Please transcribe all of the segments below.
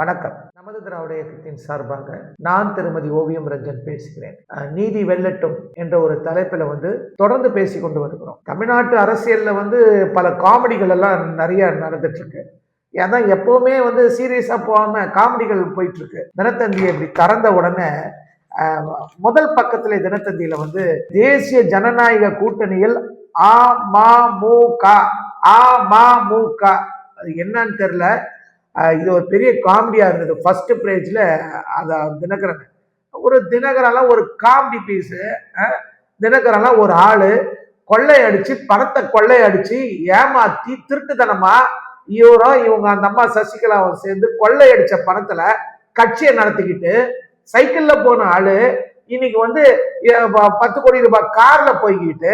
வணக்கம். நமது திராவிட இயக்கத்தின் சார்பாக நான் திருமதி ஓவியம் ரஞ்சன் பேசுகிறேன். நீதி வெல்லட்டும் என்ற ஒரு தலைப்பில் வந்து தொடர்ந்து பேசி கொண்டு வருகிறோம். தமிழ்நாட்டு அரசியலில் வந்து பல காமெடிகள் எல்லாம் நிறைய நடந்துட்டு இருக்கு ஏன்னா எப்பவுமே வந்து சீரியஸாக போகாமல் காமெடிகள் போயிட்டு இருக்கு அப்படி இப்படி திறந்த உடனே முதல் பக்கத்தில் தினத்தந்தியில் வந்து தேசிய ஜனநாயக கூட்டணியில் அமமுக அமமுக அது என்னன்னு தெரில இது ஒரு பெரிய காமெடியாக இருந்தது. ஃபஸ்ட்டு பேஜ்ல அதை தினகரன். ஒரு தினகரெல்லாம் ஒரு காமெடி பீஸு தினகரெல்லாம் ஒரு ஆள் கொள்ளையடிச்சு பணத்தை கொள்ளையடிச்சு ஏமாத்தி திருட்டுத்தனமாக இவரும் இவங்க அந்த அம்மா சசிகலாவும் சேர்ந்து கொள்ளையடிச்ச பணத்தில் கட்சியை நடத்திக்கிட்டு சைக்கிளில் போன ஆள் இன்னைக்கு வந்து ப- பத்து கோடி ரூபாய் காரில் போய்கிட்டு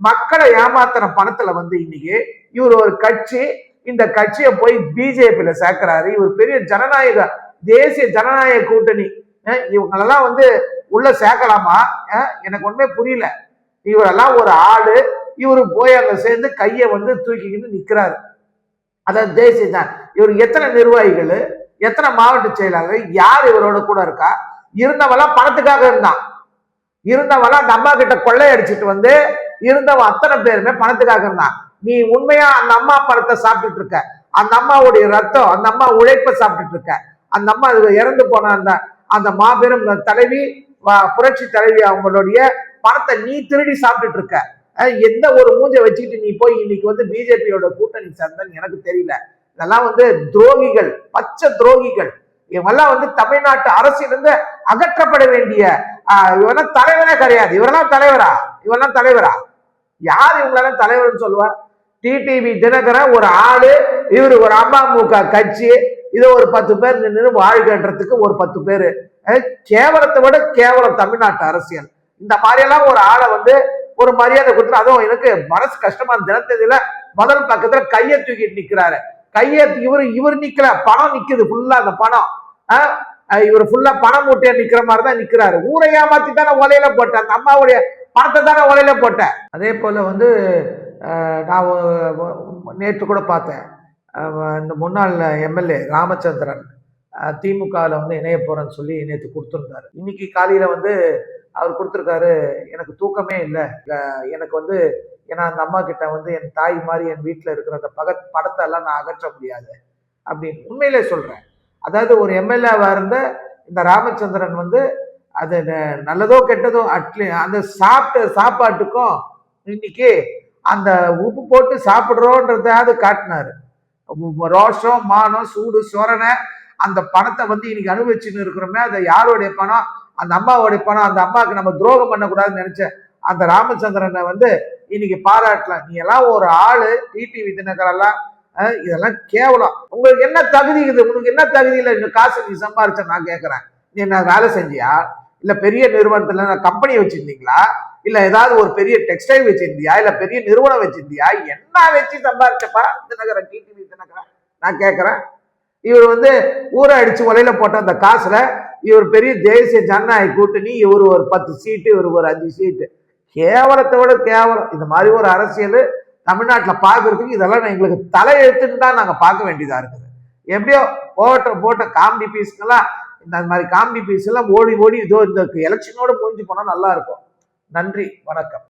மக்களை ஏமாத்தின பணத்தில் வந்து இன்னைக்கு இவர் ஒரு கட்சி இந்த கட்சியை போய் பிஜேபியில சேர்க்கிறாரு. இவர் பெரிய ஜனநாயக தேசிய ஜனநாயக கூட்டணி. இவங்களெல்லாம் வந்து உள்ள சேர்க்கலாமா? எனக்கு ஒண்ணுமே புரியல. இவரெல்லாம் ஒரு ஆளு. இவரு போய் அங்க சேர்ந்து கையை வந்து தூக்கிக்கிட்டு நிக்கிறாரு. அதான் தேசிய தான் இவர் எத்தனை நிர்வாகிகள் எத்தனை மாவட்ட செயலாளர் யார் இவரோட கூட இருக்கா? இருந்தவெல்லாம் பணத்துக்காக இருந்தான். இருந்தவெல்லாம் அந்த அம்மா கிட்ட கொள்ளையடிச்சிட்டு வந்து இருந்தவன் அத்தனை பேருமே பணத்துக்காக இருந்தான். நீ உண்மையா அந்த அம்மா பணத்தை சாப்பிட்டுட்டு இருக்க? அந்த அம்மாவுடைய ரத்தம் அந்த அம்மா உழைப்பை சாப்பிட்டுட்டு இருக்க? அந்த அம்மா அதுக்கு இறந்து போன அந்த அந்த மாபெரும் தலைவி வ- புரட்சி தலைவி அவங்களுடைய பணத்தை நீ திருடி சாப்பிட்டுட்டு இருக்க. எந்த ஒரு மூஞ்சை வச்சுக்கிட்டு நீ போய் இன்னைக்கு வந்து பிஜேபியோட கூட்டணி சேர்ந்தன்னு எனக்கு தெரியல. இதெல்லாம் வந்து துரோகிகள் பச்சை துரோகிகள். இவங்கெல்லாம் வந்து தமிழ்நாட்டு அரசிலிருந்து அகற்றப்பட வேண்டிய ஆஹ் தலைவரே கிடையாது. இவரெல்லாம் தலைவரா? இவெல்லாம் தலைவரா? யார் இவங்களெல்லாம் தலைவர்னு சொல்லுவா? டிடிவி தினகரன் ஒரு ஆளு இவர் ஒரு அமமுக கட்சி இதை ஒரு பத்து பேர் நின்று வாழ்கின்றதுக்கு ஒரு பத்து பேர். கேவலத்தை விட கேவலம் தமிழ்நாட்டு அரசியல். இந்த மாதிரியெல்லாம் ஒரு ஆளை வந்து ஒரு மரியாதை கொடுத்து அதுவும் எனக்கு மனசு கஷ்டமா இருந்த முதல் பக்கத்துல கையை தூக்கிட்டு நிக்கிறாரு. கையை இவர் இவர் நிக்கல பணம் நிக்குது ஃபுல்லா அந்த பணம். இவர் ஃபுல்லா பணம் மூட்டையா நிக்கிற மாதிரி தான் நிக்கிறாரு. ஊரை ஏமாத்தி தானே ஒலையில போட்டேன் அந்த அம்மாவுடைய பணத்தை தானே ஒலையில போட்டேன் அதே போல வந்து நான் நேற்று கூட பார்த்தேன். இந்த முன்னாள் எம்எல்ஏ ராமச்சந்திரன் திமுகவில் வந்து இணைய போகிறேன்னு சொல்லி நேற்று கொடுத்துருந்தாரு. இன்னைக்கு காலையில் வந்து அவர் கொடுத்துருக்காரு எனக்கு தூக்கமே இல்லை. எனக்கு வந்து ஏன்னா அந்த அம்மா கிட்ட வந்து என் தாய் மாதிரி என் வீட்டில் இருக்கிற அந்த பக படத்தை எல்லாம் நான் அகற்ற முடியாது அப்படின்னு உண்மையிலே சொல்கிறேன் அதாவது ஒரு எம்எல்ஏவாக இருந்த இந்த ராமச்சந்திரன் வந்து அது நல்லதோ கெட்டதோ அட்லி அந்த சாப்பிட்ட சாப்பாட்டுக்கும் இன்னைக்கு அந்த உப்பு போட்டு சாப்பிட்றோன்றதாவது காட்டினாரு. ரோஷம் மானம் சூடு சொரணை அந்த பணத்தை வந்து இன்னைக்கு அனுபவிச்சுன்னு இருக்கிறோமே அந்த யாருடைய பணம்? அந்த அம்மாவுடைய பணம். அந்த அம்மாவுக்கு நம்ம துரோகம் பண்ணக்கூடாதுன்னு நினச்ச அந்த ராமச்சந்திரனை வந்து இன்னைக்கு பாராட்டலாம் நீ எல்லாம் ஒரு ஆளு டிடிவி தினகரெல்லாம் இதெல்லாம் கேவலம். உங்களுக்கு என்ன தகுதி இது? உனக்கு என்ன தகுதியில் இந்த காசு நீ சம்பாரிச்ச நான் கேட்குறேன் நீ என்ன வேலை செஞ்சியா? இல்லை பெரிய நிறுவனத்தில் நான் கம்பெனி வச்சுருந்தீங்களா? இல்ல ஏதாவது ஒரு பெரிய டெக்ஸ்டைல் வச்சிருந்தியா? இல்ல பெரிய நிறுவனம் வச்சிருந்தியா? என்ன வச்சு சம்பாரிச்சப்பா? தினகரன் டிடிவி தினகரன் நான் கேட்கறேன் இவர் வந்து ஊரை அடிச்சு உலையில போட்ட அந்த காசுல இவர் பெரிய தேசிய ஜனநாயக கூட்டணி இவர் ஒரு பத்து சீட்டு இவர் ஒரு அஞ்சு சீட்டு கேவலத்தை விட கேவலம். இந்த மாதிரி ஒரு அரசியல் தமிழ்நாட்டில் பார்க்கறதுக்கு இதெல்லாம் நான் எங்களுக்கு தலையெழுத்துன்னு தான் நாங்கள் பார்க்க வேண்டியதாக இருக்குது. எப்படியோ போட்ட போட்ட காமெடி பீஸ்க்கெல்லாம் இந்த மாதிரி காமெடி பீஸ் எல்லாம் ஓடி ஓடி இதோ இந்த எலெக்ஷனோட முடிஞ்சு போனால் நல்லா இருக்கும். நன்றி வணக்கம்.